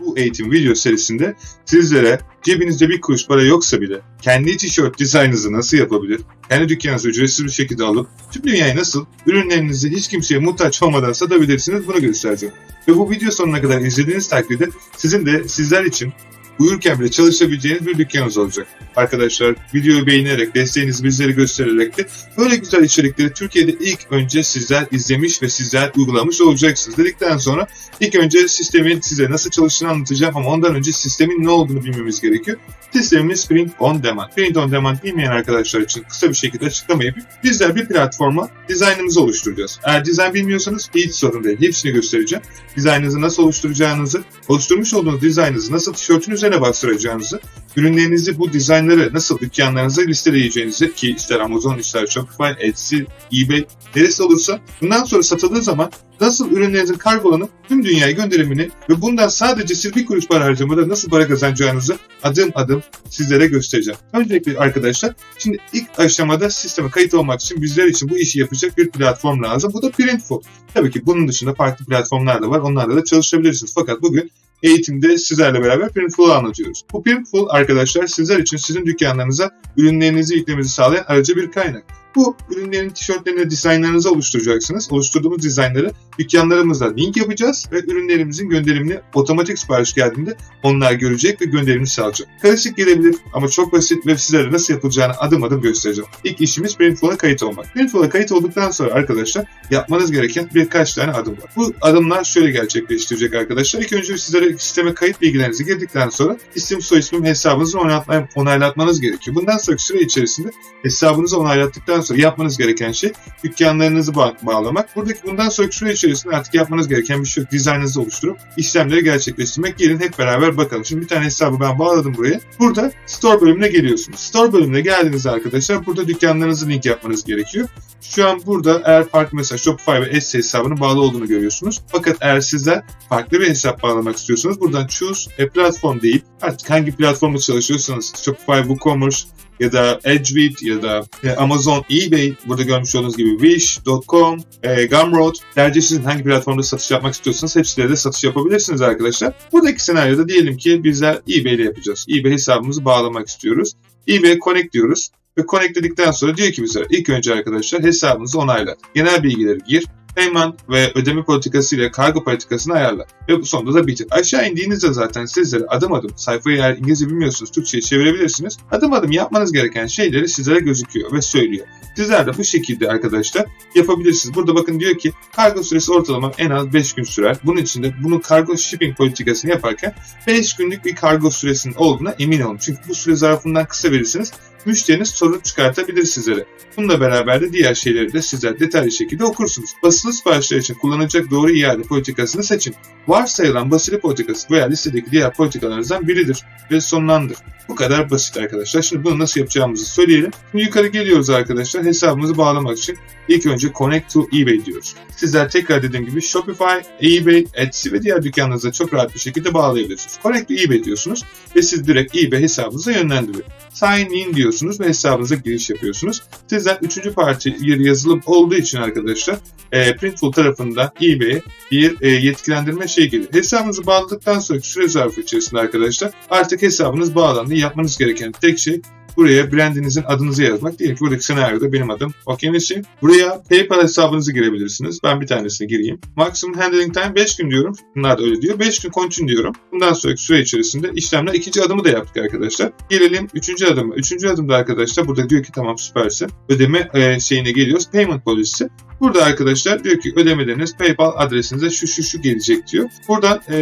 Bu eğitim video serisinde sizlere cebinizde bir kuruş para yoksa bile kendi tişört dizaynınızı nasıl yapabilir, kendi dükkanınızı ücretsiz bir şekilde alıp tüm dünyayı nasıl ürünlerinizi hiç kimseye muhtaç olmadan satabilirsiniz bunu göstereceğim. Ve bu video sonuna kadar izlediğiniz takdirde sizin de sizler için uyurken bile çalışabileceğiniz bir dükkanınız olacak. Arkadaşlar videoyu beğenerek, desteğinizi bizlere göstererek de böyle güzel içerikleri Türkiye'de ilk önce sizler izlemiş ve sizler uygulamış olacaksınız dedikten sonra ilk önce sistemin size nasıl çalıştığını anlatacağım ama ondan önce sistemin ne olduğunu bilmemiz gerekiyor. Sistemimiz Print on Demand. Print on Demand bilmeyen arkadaşlar için kısa bir şekilde açıklamayı bizler bir platforma dizaynımızı oluşturacağız. Eğer dizayn bilmiyorsanız hiç sorun değil. Hepsini göstereceğim. Dizaynınızı nasıl oluşturacağınızı, oluşturmuş olduğunuz dizaynınızı nasıl tişörtün üzerine bastıracağınızı, ürünlerinizi bu dizaynları nasıl dükkanlarınıza listeleyeceğinizi ki ister Amazon, ister Shopify, Etsy, eBay neresi olursa bundan sonra satıldığı zaman nasıl ürünlerinizin kargolanıp tüm dünyaya gönderimini ve bundan sadece siz bir kuruş para harcamadan nasıl para kazanacağınızı adım adım sizlere göstereceğim. Öncelikle arkadaşlar şimdi ilk aşamada sisteme kayıt olmak için bizler için bu işi yapacak bir platform lazım. Bu da Printful. Tabii ki bunun dışında farklı platformlar da var. Onlarla da çalışabilirsiniz. Fakat bugün eğitimde sizlerle beraber Printful'u anlatıyoruz. Bu Printful arkadaşlar sizler için sizin dükkanlarınıza ürünlerinizi yüklemenizi sağlayan aracı bir kaynak. Bu ürünlerin tişörtlerini, dizaynlarınızı oluşturacaksınız. Oluşturduğumuz dizaynları dükkanlarımızda link yapacağız ve ürünlerimizin gönderimini otomatik sipariş geldiğinde onlar görecek ve gönderimini sağlayacak. Karışık gelebilir ama çok basit ve sizlere nasıl yapılacağını adım adım göstereceğim. İlk işimiz Printful'a kayıt olmak. Printful'a kayıt olduktan sonra arkadaşlar yapmanız gereken birkaç tane adım var. Bu adımlar şöyle gerçekleştirecek arkadaşlar. İlk önce sizlere sisteme kayıt bilgilerinizi girdikten sonra isim, soy ismim, hesabınızı onaylatma, onaylatmanız gerekiyor. Bundan sonraki süre içerisinde hesabınızı onaylattıktan sonra yapmanız gereken şey dükkanlarınızı ba- bağlamak. Buradaki bundan sonraki süre içerisinde artık yapmanız gereken bir şey yok. Dizaynınızı oluşturup işlemleri gerçekleştirmek. Gelin hep beraber bakalım. Şimdi bir tane hesabı ben bağladım buraya. Burada Store bölümüne geliyorsunuz. Store bölümüne geldiğinizde arkadaşlar burada dükkanlarınızı link yapmanız gerekiyor. Şu an burada eğer farklı mesela Shopify ve Etsy hesabının bağlı olduğunu görüyorsunuz. Fakat eğer sizler farklı bir hesap bağlamak istiyorsanız buradan choose a platform deyip artık hangi platformda çalışıyorsanız Shopify, WooCommerce ya da Edgewit ya da Amazon, eBay burada görmüş olduğunuz gibi Wish.com, e, Gumroad tercih sizin hangi platformda satış yapmak istiyorsanız hepsiyle de satış yapabilirsiniz arkadaşlar. Buradaki senaryoda diyelim ki bizler eBay ile yapacağız. eBay hesabımızı bağlamak istiyoruz. eBay Connect diyoruz ve connect dedikten sonra diyor ki bize ilk önce arkadaşlar hesabınızı onaylat. Genel bilgileri gir. Payment ve ödeme politikası ile kargo politikasını ayarla. Ve bu sonunda da bitir. Aşağı indiğinizde zaten sizlere adım adım sayfayı eğer İngilizce bilmiyorsunuz Türkçe'ye çevirebilirsiniz. Adım adım yapmanız gereken şeyleri sizlere gözüküyor ve söylüyor. Sizler de bu şekilde arkadaşlar yapabilirsiniz. Burada bakın diyor ki kargo süresi ortalama en az 5 gün sürer. Bunun için de bunu kargo shipping politikasını yaparken 5 günlük bir kargo süresinin olduğuna emin olun. Çünkü bu süre zarfından kısa verirsiniz müşteriniz sorun çıkartabilir sizlere. Bununla beraber de diğer şeyleri de sizler detaylı şekilde okursunuz. Basılı siparişler için kullanılacak doğru iade politikasını seçin. Varsayılan basılı politikası veya listedeki diğer politikalarınızdan biridir ve sonlandır. Bu kadar basit arkadaşlar. Şimdi bunu nasıl yapacağımızı söyleyelim. Şimdi yukarı geliyoruz arkadaşlar. Hesabımızı bağlamak için ilk önce Connect to eBay diyoruz. Sizler tekrar dediğim gibi Shopify, eBay, Etsy ve diğer dükkanlarınıza çok rahat bir şekilde bağlayabilirsiniz. Connect to eBay diyorsunuz ve siz direkt eBay hesabınıza yönlendiriyor. Sign in diyorsunuz ve hesabınıza giriş yapıyorsunuz. Sizler üçüncü parti bir yazılım olduğu için arkadaşlar e, Printful tarafından eBay'e bir e, yetkilendirme şey gelir. Hesabınızı bağladıktan sonraki süre zarfı içerisinde arkadaşlar artık hesabınız bağlandı. Yapmanız gereken tek şey buraya brandinizin adınızı yazmak. Diyelim ki buradaki senaryoda benim adım Okenesi. Buraya PayPal hesabınızı girebilirsiniz. Ben bir tanesini gireyim. Maximum handling time 5 gün diyorum. Bunlar da öyle diyor. 5 gün continue diyorum. Bundan sonraki süre içerisinde işlemler ikinci adımı da yaptık arkadaşlar. Gelelim üçüncü adıma. Üçüncü adımda arkadaşlar burada diyor ki tamam süpersin. Ödeme e, şeyine geliyoruz. Payment policy. Burada arkadaşlar diyor ki ödemeleriniz PayPal adresinize şu şu şu gelecek diyor. Buradan e,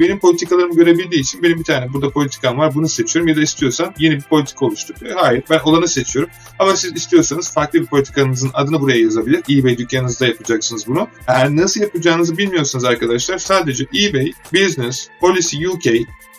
benim politikalarımı görebildiği için benim bir tane burada politikam var bunu seçiyorum ya da istiyorsam yeni bir politika oluştur. E, hayır ben olanı seçiyorum. Ama siz istiyorsanız farklı bir politikanızın adını buraya yazabilir. eBay dükkanınızda yapacaksınız bunu. Eğer nasıl yapacağınızı bilmiyorsanız arkadaşlar sadece eBay Business Policy UK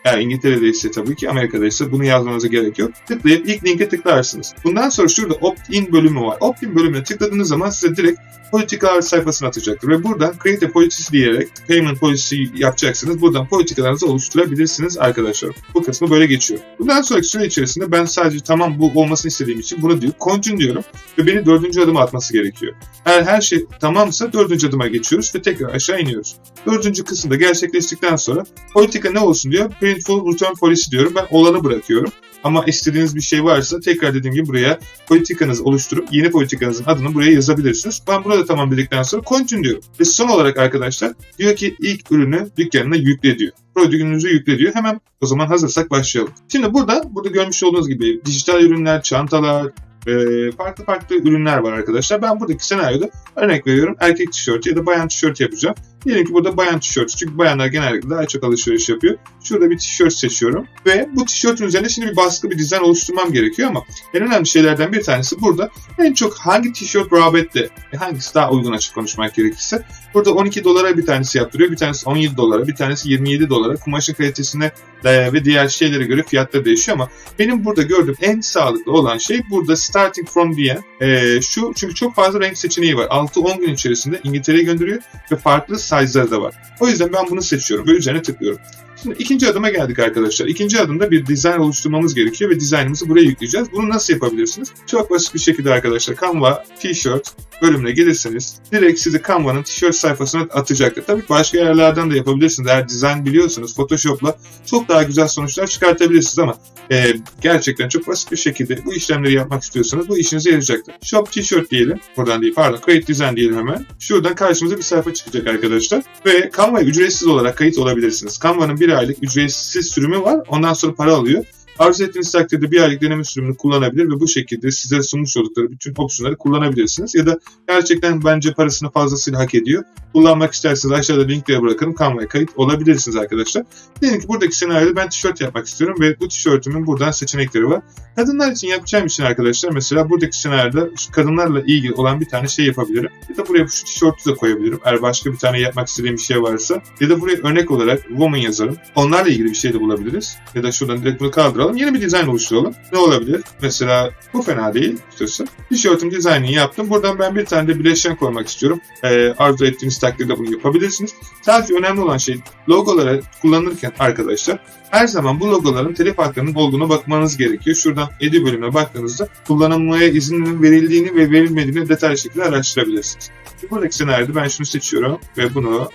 Eğer İngiltere'de ise tabii ki Amerika'da ise bunu yazmanıza gerek yok. Tıklayıp ilk linke tıklarsınız. Bundan sonra şurada opt-in bölümü var. Opt-in bölümüne tıkladığınız zaman size direkt politikalar sayfasına atacaktır. Ve buradan create a policy diyerek payment policy yapacaksınız. Buradan politikalarınızı oluşturabilirsiniz arkadaşlar. Bu kısmı böyle geçiyor. Bundan sonraki süre içerisinde ben sadece tamam bu olmasını istediğim için bunu diyor. Continue diyorum ve beni dördüncü adıma atması gerekiyor. Eğer her şey tamamsa dördüncü adıma geçiyoruz ve tekrar aşağı iniyoruz. Dördüncü kısımda gerçekleştikten sonra politika ne olsun diyor. Printful Return Policy diyorum. Ben olanı bırakıyorum. Ama istediğiniz bir şey varsa tekrar dediğim gibi buraya politikanızı oluşturup yeni politikanızın adını buraya yazabilirsiniz. Ben burada tamam dedikten sonra continue diyorum. Ve son olarak arkadaşlar diyor ki ilk ürünü dükkanına yükle diyor. Prodüğünüzü yükle diyor. Hemen o zaman hazırsak başlayalım. Şimdi burada burada görmüş olduğunuz gibi dijital ürünler, çantalar, e, farklı farklı ürünler var arkadaşlar. Ben buradaki senaryoda örnek veriyorum erkek tişörtü ya da bayan tişörtü yapacağım. Diyelim ki burada bayan tişörtü çünkü bayanlar genellikle daha çok alışveriş yapıyor. Şurada bir tişört seçiyorum ve bu tişörtün üzerine şimdi bir baskı bir dizayn oluşturmam gerekiyor ama en önemli şeylerden bir tanesi burada en çok hangi tişört rağbette hangisi daha uygun açık konuşmak gerekirse burada 12 dolara bir tanesi yaptırıyor bir tanesi 17 dolara bir tanesi 27 dolara kumaşın kalitesine ve diğer şeylere göre fiyatlar değişiyor ama benim burada gördüğüm en sağlıklı olan şey burada starting from diye e, şu çünkü çok fazla renk seçeneği var. 6-10 gün içerisinde İngiltere'ye gönderiyor ve farklı size'ları da var. O yüzden ben bunu seçiyorum ve üzerine tıklıyorum. Şimdi ikinci adıma geldik arkadaşlar. İkinci adımda bir dizayn oluşturmamız gerekiyor ve dizaynımızı buraya yükleyeceğiz. Bunu nasıl yapabilirsiniz? Çok basit bir şekilde arkadaşlar Canva T-shirt bölümüne gelirseniz direkt sizi Canva'nın tişört sayfasına atacaktır. Tabii başka yerlerden de yapabilirsiniz. Eğer dizayn biliyorsanız Photoshop'la çok daha güzel sonuçlar çıkartabilirsiniz ama e, gerçekten çok basit bir şekilde bu işlemleri yapmak istiyorsanız bu işinize yarayacaktır. Shop T-shirt diyelim. Buradan değil pardon. Create Design diyelim hemen. Şuradan karşımıza bir sayfa çıkacak arkadaşlar. Ve Canva'ya ücretsiz olarak kayıt olabilirsiniz. Canva'nın bir aylık ücretsiz sürümü var. Ondan sonra para alıyor. Arzu ettiğiniz takdirde bir aylık deneme sürümünü kullanabilir ve bu şekilde size sunmuş oldukları bütün opsiyonları kullanabilirsiniz. Ya da gerçekten bence parasını fazlasıyla hak ediyor. Kullanmak isterseniz aşağıda linkleri bırakırım. Canva'ya kayıt olabilirsiniz arkadaşlar. Diyelim ki buradaki senaryoda ben tişört yapmak istiyorum ve bu tişörtümün buradan seçenekleri var. Kadınlar için yapacağım için arkadaşlar mesela buradaki senaryoda kadınlarla ilgili olan bir tane şey yapabilirim. Ya da buraya şu tişörtü de koyabilirim. Eğer başka bir tane yapmak istediğim bir şey varsa. Ya da buraya örnek olarak woman yazarım. Onlarla ilgili bir şey de bulabiliriz. Ya da şuradan direkt bunu kaldıralım oluşturalım. Yeni bir dizayn oluşturalım. Ne olabilir? Mesela bu fena değil. İşte tişörtün dizaynını yaptım. Buradan ben bir tane de bileşen koymak istiyorum. Ee, arzu ettiğiniz takdirde bunu yapabilirsiniz. Sadece önemli olan şey logoları kullanırken arkadaşlar her zaman bu logoların telif haklarının olduğuna bakmanız gerekiyor. Şuradan Edi bölümüne baktığınızda kullanılmaya izinin verildiğini ve verilmediğini detaylı şekilde araştırabilirsiniz. Buradaki senaryoda ben şunu seçiyorum ve bunu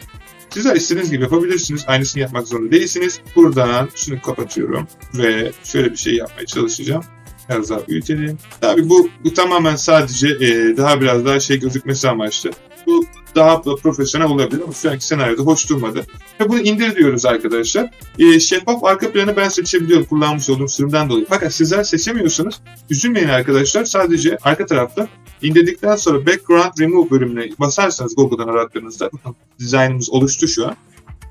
Sizler istediğiniz gibi yapabilirsiniz. Aynısını yapmak zorunda değilsiniz. Buradan şunu kapatıyorum ve şöyle bir şey yapmaya çalışacağım. Biraz daha büyütelim. Tabii bu, bu tamamen sadece e, daha biraz daha şey gözükmesi amaçlı. Bu daha da profesyonel olabilir ama şu anki senaryoda hoş durmadı. Ve bunu indir diyoruz arkadaşlar. E, şeffaf arka planı ben seçebiliyorum kullanmış olduğum sürümden dolayı. Fakat sizler seçemiyorsanız üzülmeyin arkadaşlar. Sadece arka tarafta indirdikten sonra background remove bölümüne basarsanız Google'dan arattığınızda dizaynımız oluştu şu an.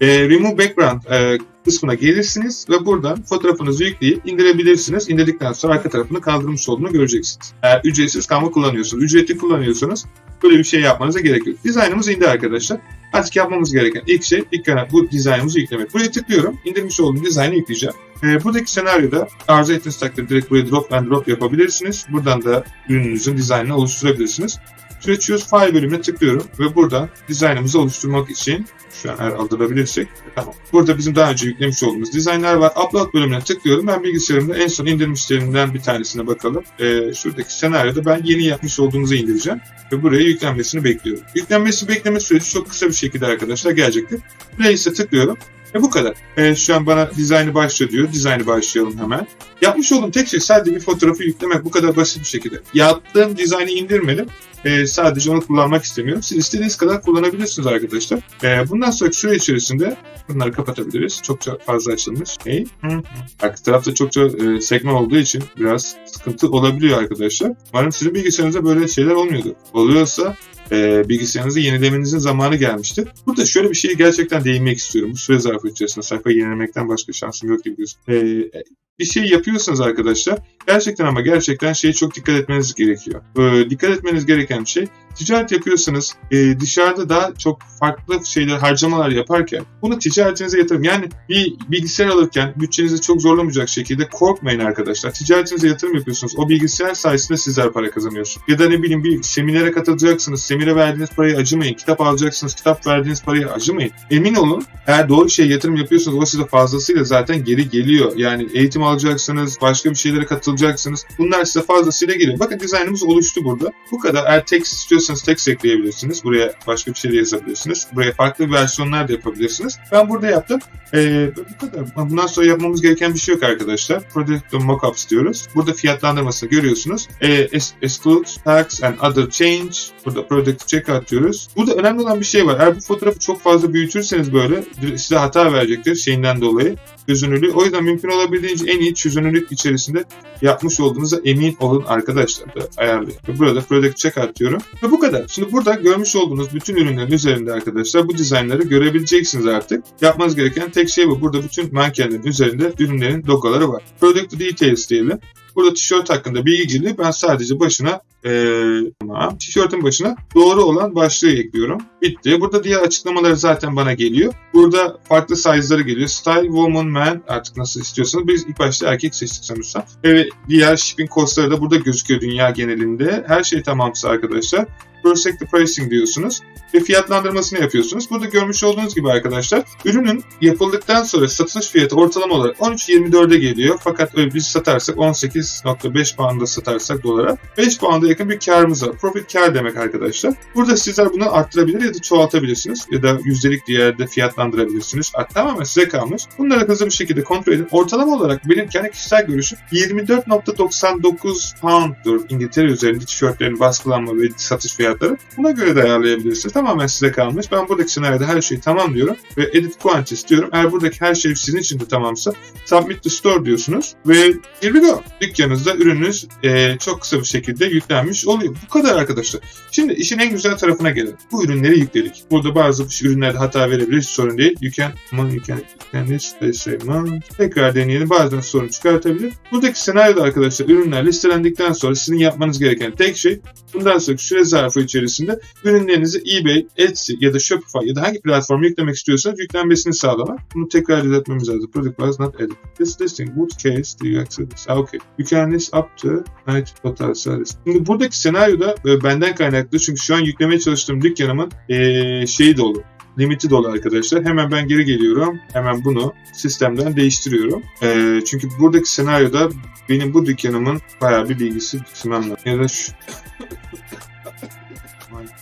E, remove background e, kısmına gelirsiniz ve buradan fotoğrafınızı yükleyip indirebilirsiniz. İndirdikten sonra arka tarafını kaldırmış olduğunu göreceksiniz. Eğer ücretsiz Canva kullanıyorsanız, ücretli kullanıyorsanız böyle bir şey yapmanıza gerek yok. Dizaynımız indi arkadaşlar. Artık yapmamız gereken ilk şey ilk bu dizaynımızı yüklemek. Buraya tıklıyorum. İndirmiş olduğum dizaynı yükleyeceğim. E, buradaki senaryoda arzu ettiğiniz takdirde direkt buraya drop and drop yapabilirsiniz. Buradan da ürününüzün dizaynını oluşturabilirsiniz. Şuraya Choose File bölümüne tıklıyorum ve buradan dizaynımızı oluşturmak için şu an eğer aldırabilirsek tamam. Burada bizim daha önce yüklemiş olduğumuz dizaynlar var. Upload bölümüne tıklıyorum. Ben bilgisayarımda en son indirmişlerimden bir tanesine bakalım. Ee, şuradaki senaryoda ben yeni yapmış olduğumuzu indireceğim ve buraya yüklenmesini bekliyorum. Yüklenmesi bekleme süreci çok kısa bir şekilde arkadaşlar gelecektir. Place'e tıklıyorum. Ve bu kadar. E, şu an bana dizaynı başla diyor. Dizaynı başlayalım hemen. Yapmış olduğum tek şey sadece bir fotoğrafı yüklemek. Bu kadar basit bir şekilde. Yaptığım dizaynı indirmedim. E, sadece onu kullanmak istemiyorum. Siz istediğiniz kadar kullanabilirsiniz arkadaşlar. E, bundan sonraki süre içerisinde bunları kapatabiliriz. Çokça fazla açılmış. Hey. Arka tarafta çokça e, segment olduğu için biraz sıkıntı olabiliyor arkadaşlar. Umarım sizin bilgisayarınızda böyle şeyler olmuyordu. Oluyorsa e, bilgisayarınızı yenilemenizin zamanı gelmiştir. Burada şöyle bir şeyi gerçekten değinmek istiyorum. Bu süre zarfı içerisinde sayfayı yenilemekten başka şansım yok gibi gözüküyor. E, bir şey yapıyorsanız arkadaşlar gerçekten ama gerçekten şeye çok dikkat etmeniz gerekiyor. E, dikkat etmeniz gereken şey ticaret yapıyorsanız e, dışarıda daha çok farklı şeyler harcamalar yaparken bunu ticaretinize yatırım. Yani bir bilgisayar alırken bütçenizi çok zorlamayacak şekilde korkmayın arkadaşlar. Ticaretinize yatırım yapıyorsunuz. O bilgisayar sayesinde sizler para kazanıyorsunuz. Ya da ne bileyim bir seminere katılacaksınız. Seminere verdiğiniz parayı acımayın. Kitap alacaksınız. Kitap verdiğiniz parayı acımayın. Emin olun eğer doğru şey yatırım yapıyorsanız o size fazlasıyla zaten geri geliyor. Yani eğitim alacaksınız. Başka bir şeylere katılacaksınız. Bunlar size fazlasıyla geliyor. Bakın dizaynımız oluştu burada. Bu kadar. Eğer text istiyorsanız text ekleyebilirsiniz. Buraya başka bir şey de yazabilirsiniz. Buraya farklı versiyonlar da yapabilirsiniz. Ben burada yaptım. Ee, bu kadar. Bundan sonra yapmamız gereken bir şey yok arkadaşlar. Product mockups diyoruz. Burada fiyatlandırmasını görüyorsunuz. Ee, exclude tax and other change. Burada product checkout diyoruz. Burada önemli olan bir şey var. Eğer bu fotoğrafı çok fazla büyütürseniz böyle size hata verecektir şeyinden dolayı çözünürlüğü. O yüzden mümkün olabildiğince en iyi çözünürlük içerisinde yapmış olduğunuza emin olun arkadaşlar da ayarlayın. Burada product checkout diyorum. Ve bu kadar. Şimdi burada görmüş olduğunuz bütün ürünlerin üzerinde arkadaşlar bu dizaynları görebileceksiniz artık. Yapmanız gereken tek şey bu. Burada bütün mankenlerin üzerinde ürünlerin logoları var. Product details diyelim. Burada tişört hakkında bilgi geliyor. Ben sadece başına tamam. Tişörtün başına doğru olan başlığı ekliyorum. Bitti. Burada diğer açıklamaları zaten bana geliyor. Burada farklı size'ları geliyor. Style, woman, man artık nasıl istiyorsanız. Biz ilk başta erkek seçtik sanırsam. Ve diğer shipping costları da burada gözüküyor dünya genelinde. Her şey tamamsa arkadaşlar. Prospect pricing diyorsunuz ve fiyatlandırmasını yapıyorsunuz. Burada görmüş olduğunuz gibi arkadaşlar ürünün yapıldıktan sonra satış fiyatı ortalama olarak 13.24'e geliyor. Fakat biz satarsak 18.5 pound'a satarsak dolara 5 pound'a yakın bir karımız var. Profit kar demek arkadaşlar. Burada sizler bunu arttırabilir ya da çoğaltabilirsiniz ya da yüzdelik değerde fiyatlandırabilirsiniz. Tamamen size kalmış. Bunları hızlı bir şekilde kontrol edin. Ortalama olarak benim kendi kişisel görüşüm 24.99 pound'dur İngiltere üzerinde tişörtlerin baskılanma ve satış fiyatları. Buna göre de ayarlayabilirsiniz. Tamamen size kalmış. Ben buradaki senaryoda her şeyi tamam diyorum ve edit quantities diyorum. Eğer buradaki her şey sizin için de tamamsa submit to store diyorsunuz ve here we go. Dükkanınızda ürününüz e, çok kısa bir şekilde yüklenmiş oluyor. Bu kadar arkadaşlar. Şimdi işin en güzel tarafına gelelim. Bu ürünleri yükledik. Burada bazı ürünlerde hata verebilir. Hiç sorun değil. You can, aman you can, you can Tekrar deneyelim. Bazen sorun çıkartabilir. Buradaki senaryoda arkadaşlar ürünler listelendikten sonra sizin yapmanız gereken tek şey bundan sonra süre zarfı içerisinde ürünlerinizi eBay, Etsy ya da Shopify ya da hangi platforma yüklemek istiyorsanız yüklenmesini sağlamak. Bunu tekrar düzeltmemiz lazım. Product was not added. This listing would case accept this? Ah, okay. You can list up to night total service. Şimdi buradaki senaryoda e, benden kaynaklı çünkü şu an yüklemeye çalıştığım dükkanımın e, şeyi dolu limiti dolu arkadaşlar. Hemen ben geri geliyorum. Hemen bunu sistemden değiştiriyorum. E, çünkü buradaki senaryoda benim bu dükkanımın bayağı bir bilgisi tutmam lazım. Ya da şu...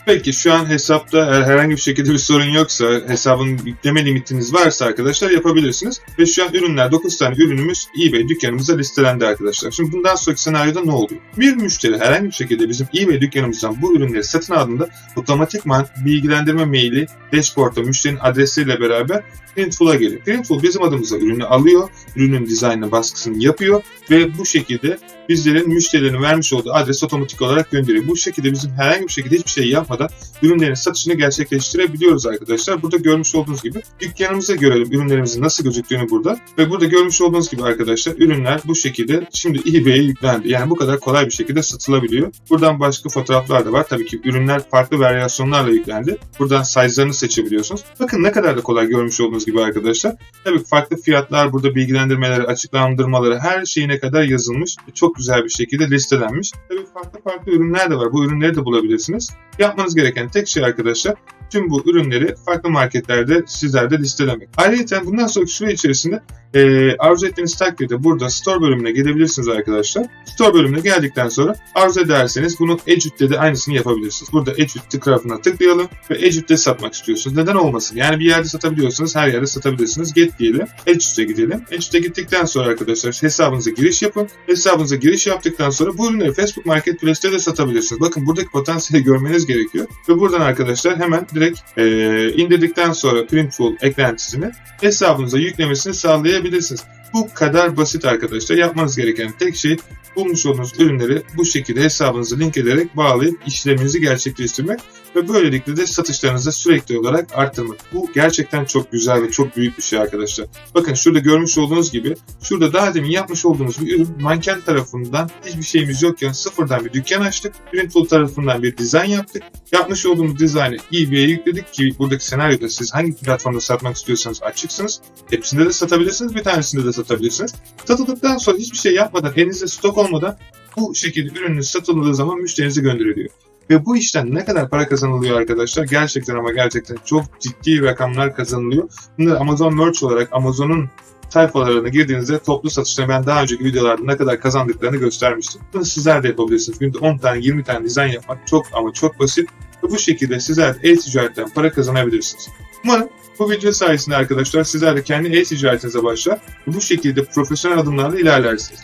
Peki şu an hesapta herhangi bir şekilde bir sorun yoksa hesabın yükleme limitiniz varsa arkadaşlar yapabilirsiniz. Ve şu an ürünler 9 tane ürünümüz eBay dükkanımıza listelendi arkadaşlar. Şimdi bundan sonraki senaryoda ne oluyor? Bir müşteri herhangi bir şekilde bizim eBay dükkanımızdan bu ürünleri satın aldığında otomatikman bilgilendirme maili dashboard'a müşterinin adresiyle beraber Printful'a geliyor. Printful bizim adımıza ürünü alıyor, ürünün dizaynını baskısını yapıyor ve bu şekilde bizlerin müşterilerin vermiş olduğu adres otomatik olarak gönderiyor. Bu şekilde bizim herhangi bir şekilde hiçbir şey yapmadan ürünlerin satışını gerçekleştirebiliyoruz arkadaşlar. Burada görmüş olduğunuz gibi dükkanımıza görelim ürünlerimizin nasıl gözüktüğünü burada. Ve burada görmüş olduğunuz gibi arkadaşlar ürünler bu şekilde şimdi eBay'e yüklendi. Yani bu kadar kolay bir şekilde satılabiliyor. Buradan başka fotoğraflar da var. Tabii ki ürünler farklı varyasyonlarla yüklendi. Buradan size'larını seçebiliyorsunuz. Bakın ne kadar da kolay görmüş olduğunuz gibi arkadaşlar. Tabii farklı fiyatlar burada bilgilendirmeleri, açıklandırmaları her şeyine kadar yazılmış. Çok güzel bir şekilde listelenmiş. Tabii farklı farklı ürünler de var. Bu ürünleri de bulabilirsiniz. Yapmanız gereken tek şey arkadaşlar tüm bu ürünleri farklı marketlerde sizlerde listelemek. Ayrıca bundan sonraki süre içerisinde e, arzu ettiğiniz takdirde burada store bölümüne gelebilirsiniz arkadaşlar. Store bölümüne geldikten sonra arzu ederseniz bunu Ejüt'te de aynısını yapabilirsiniz. Burada Ejüt tıkrafına tıklayalım ve Ejüt'te satmak istiyorsunuz. Neden olmasın? Yani bir yerde satabiliyorsanız her yerde satabilirsiniz. Get diyelim. Ejüt'e gidelim. Ejüt'e gittikten sonra arkadaşlar hesabınıza giriş yapın. Hesabınıza giriş yaptıktan sonra bu ürünleri Facebook Marketplace'te de satabilirsiniz. Bakın buradaki potansiyeli görmeniz gerekiyor. Ve buradan arkadaşlar hemen direkt e, indirdikten sonra Printful eklentisini hesabınıza yüklemesini sağlayabilirsiniz. Bu kadar basit arkadaşlar. Yapmanız gereken tek şey bulmuş olduğunuz ürünleri bu şekilde hesabınızı link ederek bağlayıp işleminizi gerçekleştirmek ve böylelikle de satışlarınızı sürekli olarak arttırmak. Bu gerçekten çok güzel ve çok büyük bir şey arkadaşlar. Bakın şurada görmüş olduğunuz gibi şurada daha demin yapmış olduğumuz bir ürün manken tarafından hiçbir şeyimiz yokken sıfırdan bir dükkan açtık. Printful tarafından bir dizayn yaptık. Yapmış olduğumuz dizaynı eBay'e yükledik ki buradaki senaryoda siz hangi platformda satmak istiyorsanız açıksınız. Hepsinde de satabilirsiniz, bir tanesinde de satabilirsiniz. Satıldıktan sonra hiçbir şey yapmadan, elinizde stok olmadan bu şekilde ürününüz satıldığı zaman müşterinize gönderiliyor. Ve bu işten ne kadar para kazanılıyor arkadaşlar? Gerçekten ama gerçekten çok ciddi rakamlar kazanılıyor. Bunları Amazon Merch olarak Amazon'un sayfalarına girdiğinizde toplu satışta ben daha önceki videolarda ne kadar kazandıklarını göstermiştim. Bunu sizler de yapabilirsiniz. Günde 10 tane 20 tane dizayn yapmak çok ama çok basit. Ve bu şekilde sizler de e-ticaretten para kazanabilirsiniz. Umarım bu video sayesinde arkadaşlar sizler de kendi e-ticaretinize başlar ve bu şekilde profesyonel adımlarla ilerlersiniz.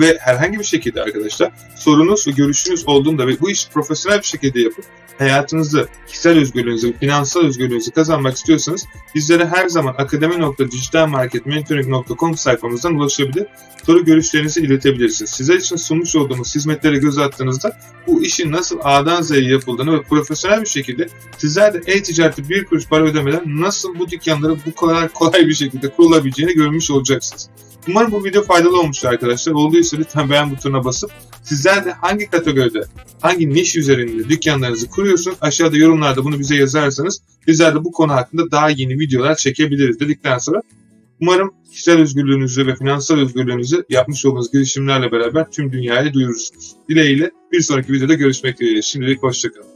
Ve herhangi bir şekilde arkadaşlar sorunuz ve görüşünüz olduğunda ve bu işi profesyonel bir şekilde yapıp hayatınızı, kişisel özgürlüğünüzü, finansal özgürlüğünüzü kazanmak istiyorsanız bizlere her zaman akademi.dijitalmarketmentoring.com sayfamızdan ulaşabilir. Soru görüşlerinizi iletebilirsiniz. Sizler için sunmuş olduğumuz hizmetlere göz attığınızda bu işin nasıl A'dan Z'ye yapıldığını ve profesyonel bir şekilde sizler de e-ticareti bir kuruş para ödemeden nasıl bu dükkanları bu kadar kolay bir şekilde kurulabileceğini görmüş olacaksınız. Umarım bu video faydalı olmuştur arkadaşlar. Olduysa lütfen beğen butonuna basıp sizler de hangi kategoride, hangi niş üzerinde dükkanlarınızı kuruyorsunuz aşağıda yorumlarda bunu bize yazarsanız bizler de bu konu hakkında daha yeni videolar çekebiliriz dedikten sonra umarım kişisel özgürlüğünüzü ve finansal özgürlüğünüzü yapmış olduğunuz girişimlerle beraber tüm dünyaya duyurursunuz. Dileğiyle bir sonraki videoda görüşmek dileğiyle. Şimdilik hoşçakalın.